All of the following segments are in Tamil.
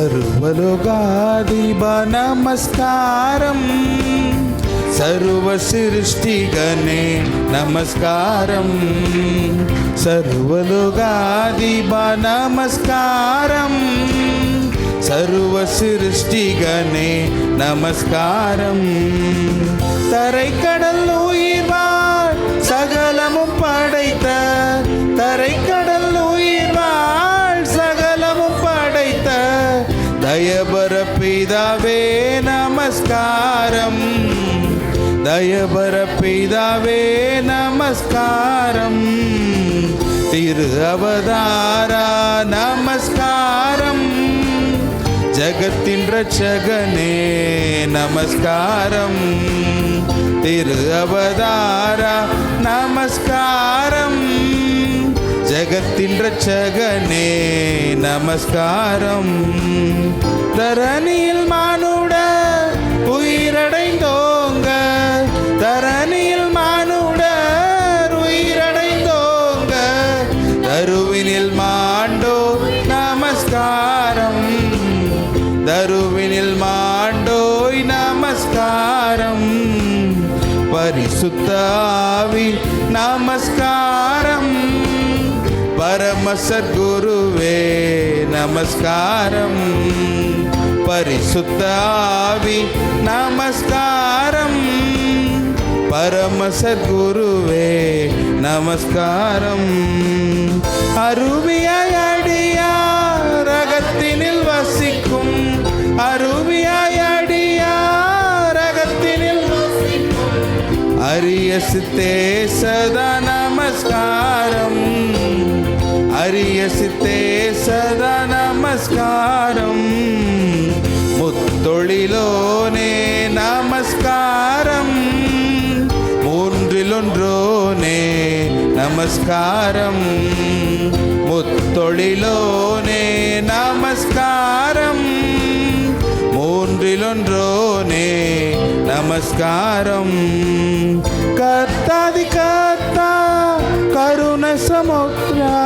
సర్వలోకాదిబ నమస్కారం సర్వ సృష్టిగణే నమస్కారం సర్వలోకాదిబ నమస్కారం சர்வ சிருஷ்டிகனே நமஸ்காரம் தரைக்கடல் உயிர்வாழ் சகலமும் படைத்த தரைக்கடல் உயிர்வாழ் நமஸ்காரம். தயபர பிதாவே நமஸ்காரம். திரு அவதாரா நமஸ்காரம். ஜகத்தின் ரட்சகனே நமஸ்காரம். திரு அவதாரா நமஸ்காரம். ஜகத்தின் ரட்சகனே நமஸ்காரம். தரணியில் மானு உயிரடைந்தோங்க. தரணியில் மானுட உயிரடைந்தோங்க. தருவினில் மாண்டோ நமஸ்காரம். தருவினில் மாண்டோய் நமஸ்காரம். பரிசுத்தாவி நமஸ்காரம். பரமசத்குருவே நமஸ்காரம். பரிசுத்தாவி பரம சத்குருவே நமஸ்காரம். அருவியாய் அடியா ரகத்தினில் வசிக்கும் அருவியாய் அடியா ரகத்தினில் அரிய சித்தே சதா நமஸ்காரம். அரிய சித்தே சதா நமஸ்காரம். முத்தொழிலோ மூன்றிலொன்றோனே நமஸ்காரம் முத்தொழிலோனே நமஸ்காரம் மூன்றிலொன்றோனே நமஸ்காரம் கர்த்தாதி கர்த்தா கருண சமுத்ரா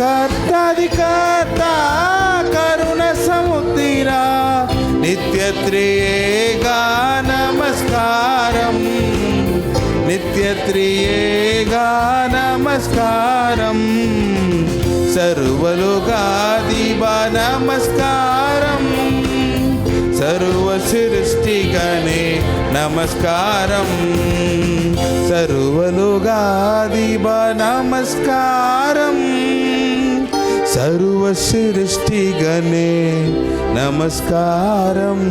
கர்த்தாதி கர்த்தா கருண சமுத்திரா நித்யத்ரியேகா நித்யத்ரியேகா நமஸ்காரம் சர்வலோகாதிபா நமஸ்காரம் சர்வ சிருஷ்டிகனே நமஸ்காரம் சர்வலோகாதிப நமஸ்காரம் சர்வ சிருஷ்டிகனே நமஸ்காரம்